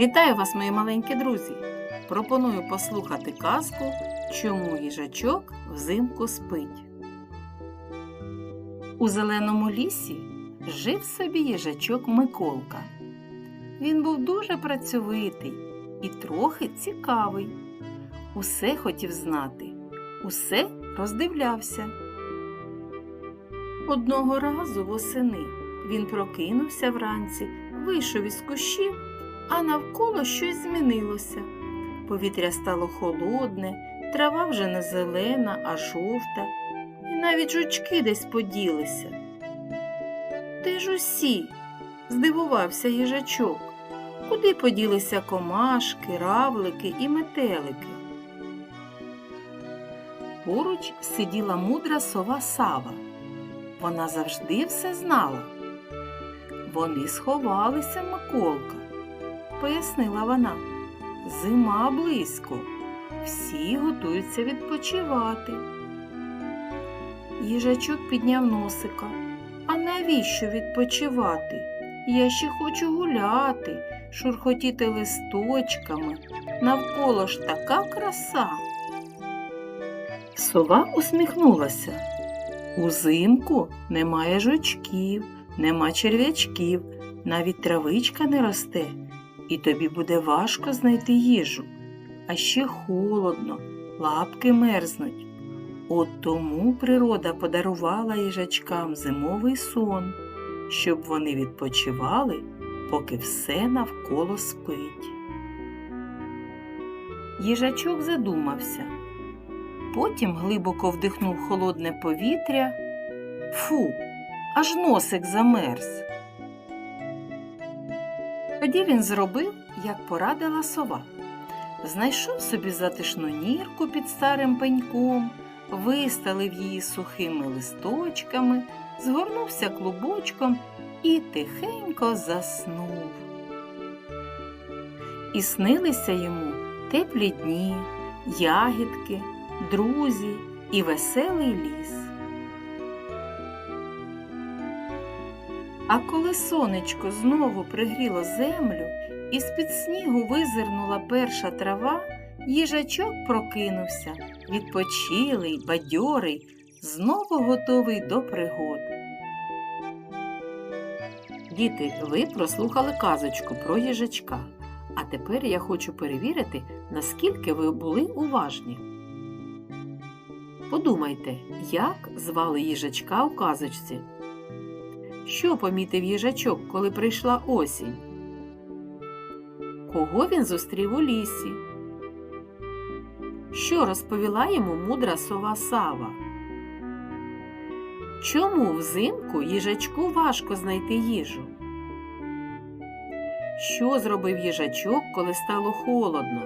Вітаю вас, мої маленькі друзі! Пропоную послухати казку, чому їжачок взимку спить. У зеленому лісі жив собі їжачок Миколка. Він був дуже працьовитий і трохи цікавий. Усе хотів знати, усе роздивлявся. Одного разу восени він прокинувся вранці, вийшов із кущів, а навколо щось змінилося. Повітря стало холодне, трава вже не зелена, а жовта, і навіть жучки десь поділися. Де ж усі? здивувався їжачок. Куди поділися комашки, равлики і метелики? Поруч сиділа мудра сова Сава. Вона завжди все знала. Вони сховалися, Миколка, пояснила вона. Зима близько, всі готуються відпочивати. Їжачок підняв носика. А навіщо відпочивати? Я ще хочу гуляти, шурхотіти листочками. Навколо ж така краса. Сова усміхнулася. Узимку немає жучків, нема черв'ячків, навіть травичка не росте, і тобі буде важко знайти їжу. А ще холодно, лапки мерзнуть. От тому природа подарувала їжачкам зимовий сон, щоб вони відпочивали, поки все навколо спить. Їжачок задумався. Потім глибоко вдихнув холодне повітря. Фу, аж носик замерз. Тоді він зробив, як порадила сова. Знайшов собі затишну нірку під старим пеньком, вистелив її сухими листочками, згорнувся клубочком і тихенько заснув. І снилися йому теплі дні, ягідки, друзі і веселий ліс. А коли сонечко знову пригріло землю і з-під снігу визирнула перша трава, їжачок прокинувся, відпочилий, бадьорий, знову готовий до пригод. Діти, ви прослухали казочку про їжачка. А тепер я хочу перевірити, наскільки ви були уважні. Подумайте, як звали їжачка у казочці? Що помітив їжачок, коли прийшла осінь? Кого він зустрів у лісі? Що розповіла йому мудра сова Сава? Чому взимку їжачку важко знайти їжу? Що зробив їжачок, коли стало холодно?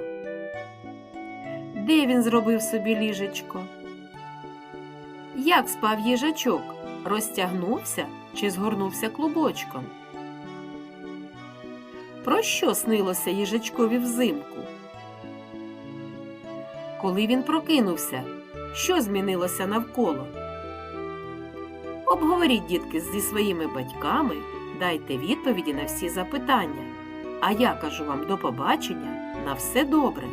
Де він зробив собі ліжечко? Як спав їжачок? Розтягнувся чи згорнувся клубочком? Про що снилося їжачкові взимку? Коли він прокинувся, що змінилося навколо? Обговоріть, дітки, зі своїми батьками, дайте відповіді на всі запитання. А я кажу вам до побачення на все добре!